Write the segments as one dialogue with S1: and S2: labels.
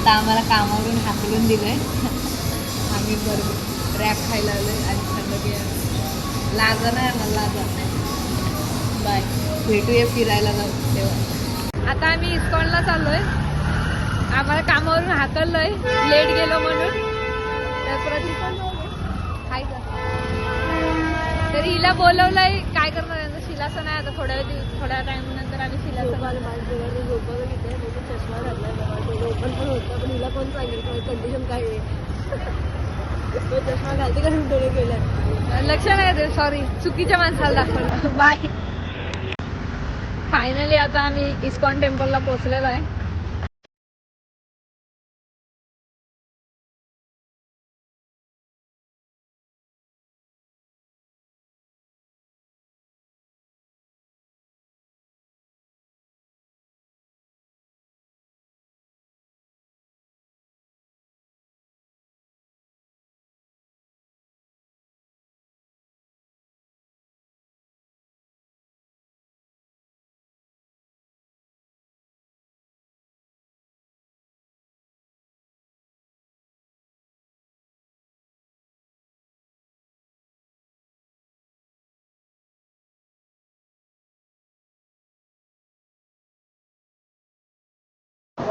S1: आता आम्हाला कामावरून हाकलून दिलंय. आम्ही बरोबर रॅप खायला आलोय आणि थंड बिया लाज नाही मला लाज बाय. भेटूया फिरायला जाऊ तेव्हा. आता आम्ही इस्कॉनला चाललोय. आम्हाला कामावरून हाकललोय. लेट गेलो म्हणून. तर हाय का? तर हिला बोलवलंय काय करणार आहे आता थोड्या वेळ थोड्या दिवस थोड्या टाइम नंतर आम्ही शिलाचं
S2: चष्मा घातलाय ओपन पण होतं पण हिला कोण सांगेल? कंडिशन काय आहे? तो चष्मा घालते का डोळे गेल्या?
S1: लक्ष नाही दे सॉरी चुकीच्या माणसाला दाखवलं. बाय फायनली आता आम्ही इस्कॉन टेम्पलला पोहोचलेलो आहे.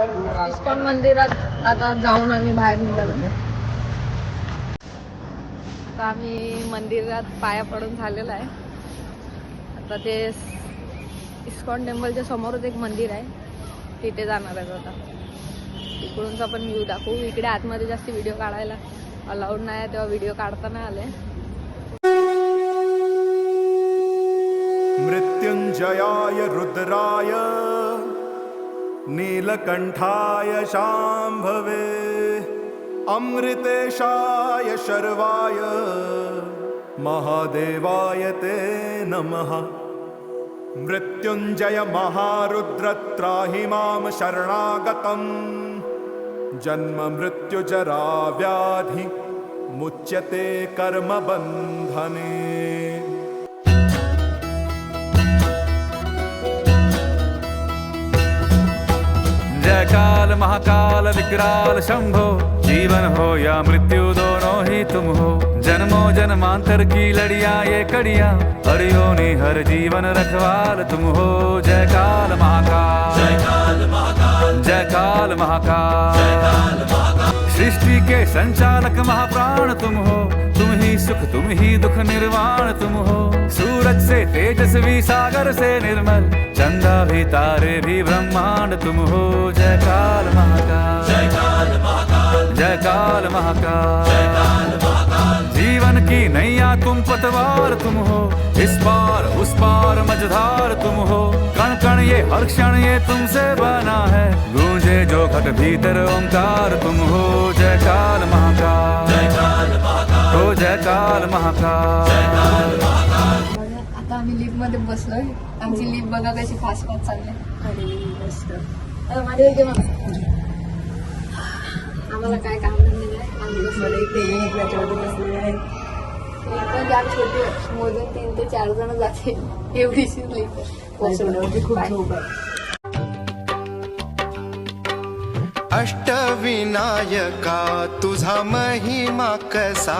S1: इस्कॉन मंदिरात आता जाऊन आम्ही बाहेर निघालो. आता आम्ही मंदिरात पाया पडून झालेलं आहे. आता ते इस्कॉन टेम्पलच्या समोरच एक मंदिर आहे. तिथे जाणार आहे आता. इकडूनचा पण व्ह्यू दाखवू. इकडे आतमध्ये जास्त व्हिडिओ काढायला अलाउड नाही आहे तेव्हा व्हिडिओ काढता नाही आले.
S3: मृत्युंजयाय रुद्राय. नीलकण्ठाय शाम्भवे अमृतेशाय शर्वाय महादेवाय ते नमः। मृत्युञ्जय महारुद्रत्राहि मां शरणागतम् जन्म व्याधि मुच्यते कर्मबन्धने।
S4: जय काल महाकाल विकराल शंभो। जीवन हो या मृत्यु दोनों ही तुम हो। जन्मों जन्मांतर की लड़िया ये कड़िया। हरियो ने हर जीवन रखवाल तुम हो। जय काल महाकाल। जय काल महाकाल। जय काल महाकाल। सृष्टि के संचालक महाप्राण तुम हो। तुम ही सुख तुम ही दुख निर्वाण तुम हो। तेजस्वी सागर से निर्मल चंदा भी तारे भी ब्रह्मांड तुम हो जय काल महाकाल। जय काल महाकाल। जय काल महाकाल। जीवन की नैया तुम पतवार तुम हो। इस पार उस पार मझधार तुम हो। कण कण ये हर क्षण ये तुमसे बना है। गूंजे जो घट भीतर ओंकार तुम हो जय काल महाकाल। जय काल महाकाल। हो जय काल महाकाल।
S1: मध्ये बसलोय. आमची लिफ्ट बघा कशी फास्ट फास्ट चालली.
S2: आणि माझ्या. आम्हाला काय काम नाही आम्ही बसलेलो इथे त्याच्यावर बसलेले आहे.
S1: पण जाम छोटी आहे. मोजून तीन ते चार जण जाते एवढीशी लिफ्ट
S2: त्याच्यावरती खूप झोप आहे.
S5: अष्टविनायका तुझा महिमा कसा?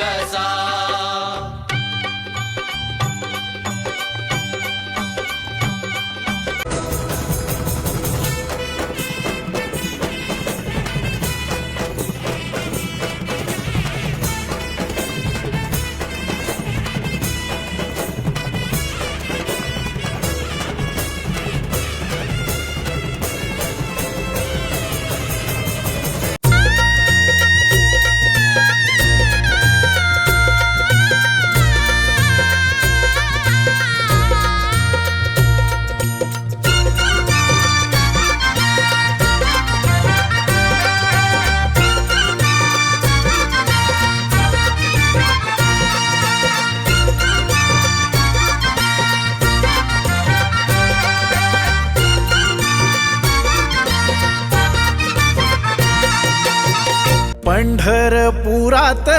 S6: पंढरपुरात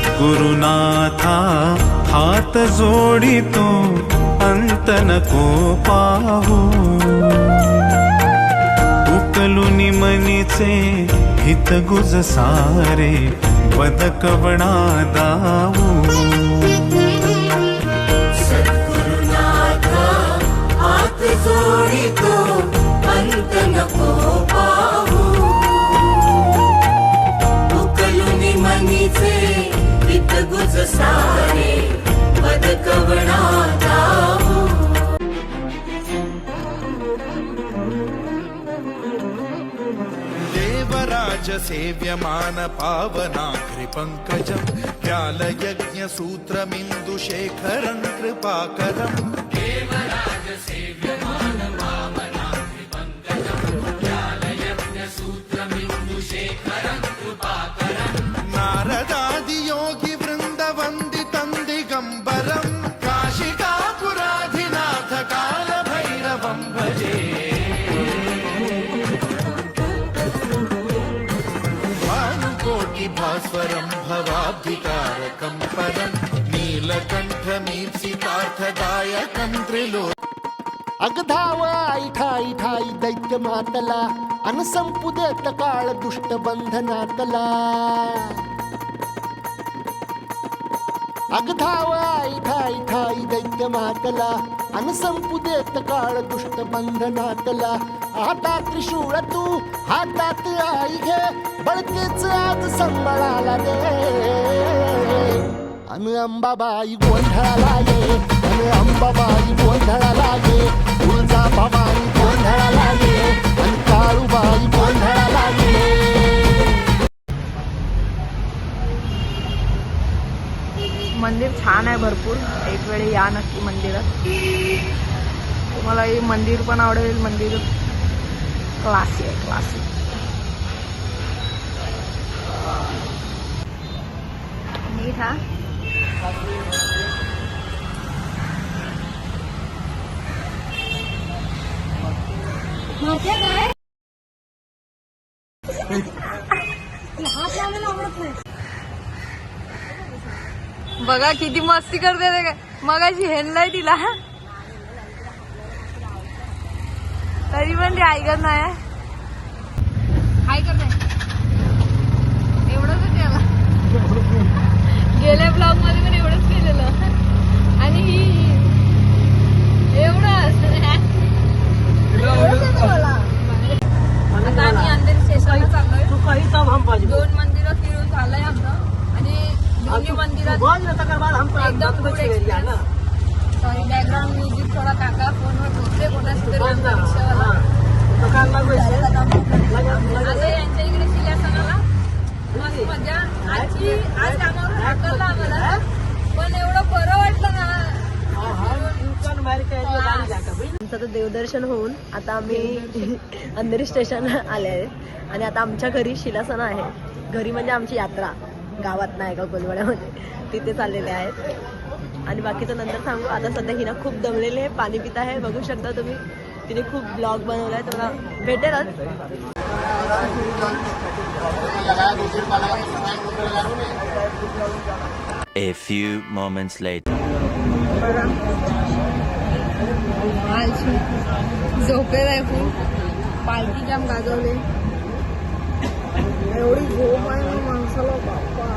S6: सद्गुरुनाथा हात जोडितो अंत नको पाहू उकलुनी मनीचे हित गुज सारे बदकवणा दाऊ
S3: सेव्यमान पावनाघ्रि पङ्कजं व्यालयज्ञसूत्रमिन्दुशेखरं कृपाकरम्।
S7: अगधाव आई ठाई दैत्य मातला. अन संपू देत काळ दुष्ट बंधनातला. अगधाव आई ठाई ठाई दैत्य मातला. अन संपू देत काळ दुष्ट बंधनातला. आता त्रिशूळ तू हातात आई घे. बळकेच आज संबळाला दे. अन अंबाबाई गोंधळाला ये अन अंबाबाई गोंधळाला ये तुळजा भवानी गोंधळाला ये अन काळूबाई गोंधळाला ये
S1: मंदिर छान आहे भरपूर. एक वेळी या नक्की मंदिरात. तुम्हाला हे मंदिर पण आवडेल. मंदिर क्लासी आहे क्लासी नीट हा. बघा किती मस्ती करते ते काय. मगाशी हेनलाय तिला तरी पण ते ऐकत नाही. काय करते एवढंच आहे त्याला गेल्या ब्लॉगमध्ये पण एवढंच केलेलं. आणि ही एवढंच एवढंच आहे मला. आता आम्ही अंधेरी स्टेशनला चाललोय दोन मंदिरं फिरून झालंय आमचं आणि दोन्ही मंदिरात एकदम good experience. Sorry background music थोडा काका फोनवर बोलते कोणाशी तरी आमचा रिक्षावाला. आता यांच्या इकडे शिलासनाला मस्त मजा आजची आज कामावर हाकललं आम्हाला पण एवढं बरं वाटलं ना.
S2: आमचं तर देवदर्शन होऊन आता आम्ही अंधेरी स्टेशन आले आहे आणि आता आमच्या घरी शिलासना आहे. घरी म्हणजे आमची यात्रा. गावात नाही का कोलवाड्यामध्ये तिथे चाललेले आहेत. आणि बाकीचं नंतर सांगू आता सध्या हिना खूप दमलेली आहे पाणी पित आहे बघू शकता तुम्ही. तिने खूप ब्लॉग बनवला आहे तुम्हाला भेटेलच.
S8: A few moments later.
S1: आलशी आहे खूप. पालखी जाम गाजवले. एवढी झोप आहे ना माणसाला बाप्पा.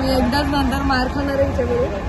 S1: मी एकदाच नंतर मार खाणार आहे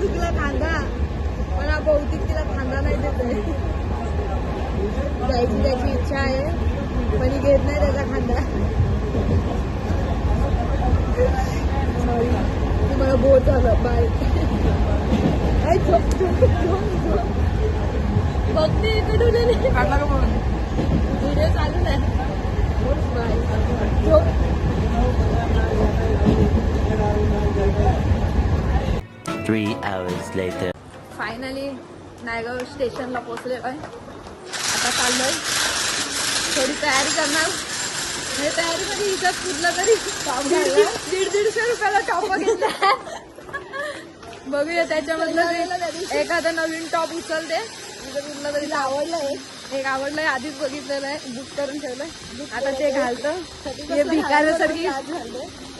S1: कांदा तिला कांदा पण हा बहुतेक तिला कांदा नाही देत आहे. जायची त्याची इच्छा आहे पण ही घेत नाही त्याचा खांदा. सॉरी तुम्हाला बोट झालं बाय. झोप, झोप, झोप, झोप. बघते इकडून काढला का म्हणून व्हिडिओ चालू नाही बाय झोप
S8: Three hours later.
S1: Finally Naigaon स्टेशनला पोहोचलेलो आहे आता चाललोय. थोडी तयारी करणार. म्हणजे तयारीमध्ये हिच्यात कुठलं तरी. दीड दीड दीडशे रुपयाला टॉप घेतला. बघूया त्याच्यामधलं एखादा नवीन टॉप उचलते. तिथं कुठलं तरी आवडलंय एक आवडलंय आधीच बघितलेलं आहे. बुक करून ठेवलंय. आता ते घालतं. हे भिकारसारखी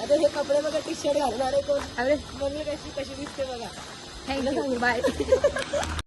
S2: आता हे कपडे बघा टी शर्ट घालणार आहे कोण?
S1: अरे.
S2: मम्मी कशी कशी दिसते बघा.
S1: Thank you bye